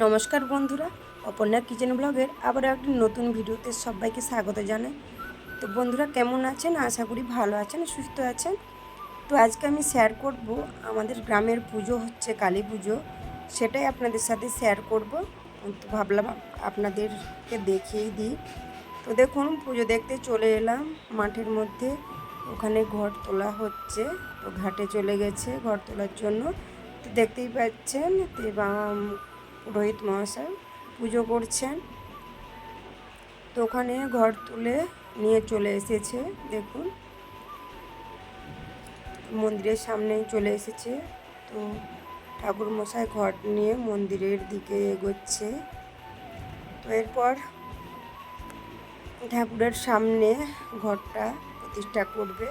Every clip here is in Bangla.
নমস্কার বন্ধুরা, অপর্ণা কিচেন ব্লগের আবার একটি নতুন ভিডিওতে সবাইকে স্বাগত জানাই। তো বন্ধুরা, কেমন আছেন? আশা করি ভালো আছেন, সুস্থ আছেন। তো আজকে আমি শেয়ার করব আমাদের গ্রামের পুজো হচ্ছে কালী পুজো। সেটাই আপনাদের সাথে শেয়ার করব। তো ভাবলাম আপনাদেরকে দেখিয়েই দিই। তো দেখুন, পুজো দেখতে চলে এলাম। মাঠের মধ্যে ওখানে ঘর তোলা হচ্ছে। তো ঘাটে চলে গেছে ঘর তোলার জন্য। তো দেখতেই পাচ্ছেন, তো পুরোহিত মহাশয় পুজো করছেন। তো ওখানে ঘর তুলে নিয়ে চলে এসেছে, দেখুন। মন্দিরের সামনে চলে এসেছে। তো ঠাকুর মশাই ঘর নিয়ে মন্দিরের দিকে এগোচ্ছে। তো এরপর ঠাকুরের সামনে ঘরটা প্রতিষ্ঠা করবে।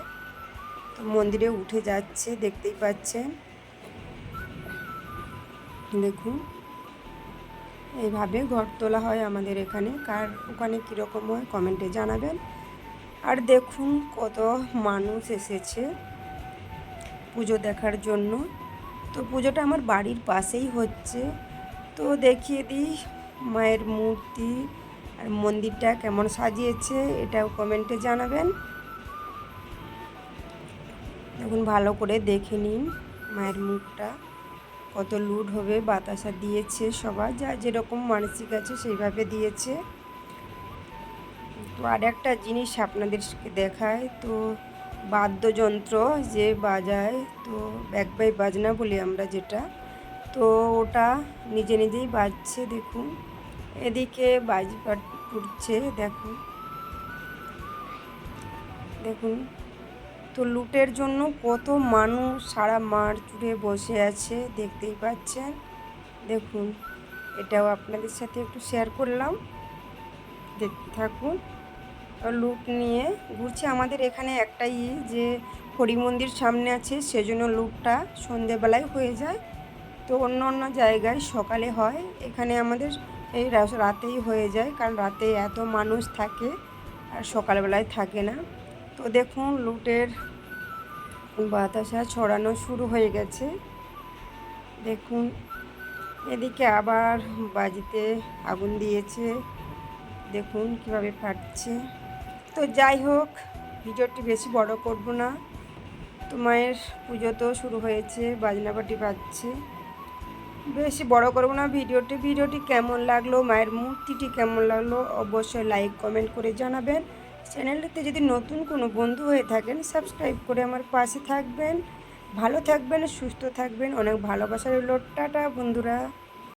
তো মন্দিরে উঠে যাচ্ছে, দেখতেই পাচ্ছেন। দেখুন। এইভাবে ঘর তোলা হয় আমাদের এখানে। কার ওখানে কীরকম হয় কমেন্টে জানাবেন। আর দেখুন কত মানুষ এসেছে পুজো দেখার জন্য। তো পুজোটা আমার বাড়ির পাশেই হচ্ছে। তো দেখিয়ে দিই মায়ের মূর্তি আর মন্দিরটা কেমন সাজিয়েছে এটাও কমেন্টে জানাবেন। দেখুন ভালো করে দেখে নিন মায়ের মুখটা কত লুট হবে, বাতাসা দিয়েছে সবাই যা যেরকম মানসিক আছে সেইভাবে দিয়েছে। তো আর একটা জিনিস আপনাদেরকে দেখায়, তো বাদ্যযন্ত্র যে বাজায়, তো ব্যাক বাই বাজনা বলি আমরা যেটা, তো ওটা নিজে নিজেই বাজছে, দেখুন। এদিকে বাজপাট উঠছে দেখুন। দেখুন। তো লুটের জন্য কত মানুষ সারা মাঠ জুড়ে বসে আছে, দেখতেই পাচ্ছেন। দেখুন, এটাও আপনাদের সাথে একটু শেয়ার করলাম। দেখতে থাকুন। লুট নিয়ে ঘুরছে আমাদের এখানে একটাই যে হরি মন্দির সামনে আছে, সেজন্য লুটটা সন্ধেবেলায় হয়ে যায়। তো অন্য অন্য জায়গায় সকালে হয়, এখানে আমাদের এই রাতেই হয়ে যায়, কারণ রাতে এত মানুষ থাকে আর সকালবেলায় থাকে না। তো দেখুন, লুটের বাতাসা ছড়ানো শুরু হয়ে গেছে। দেখুন, এদিকে আবার বাজিতে আগুন দিয়েছে। দেখুন কীভাবে ফাটছে। তো যাই হোক, ভিডিওটি বেশি বড় করব না। তো মায়ের পুজো তো শুরু হয়েছে বাজনাবাটি বাজছে। বেশি বড় করব না ভিডিওটি। ভিডিওটি কেমন লাগল, মায়ের মূর্তিটি কেমন লাগল, অবশ্যই লাইক কমেন্ট করে জানাবেন। চ্যানেলটিতে যদি নতুন কোনো বন্ধু হয়ে থাকেন, সাবস্ক্রাইব করে আমার পাশে থাকবেন। ভালো থাকবেন, সুস্থ থাকবেন। অনেক ভালোবাসার লোট টাটা, বন্ধুরা।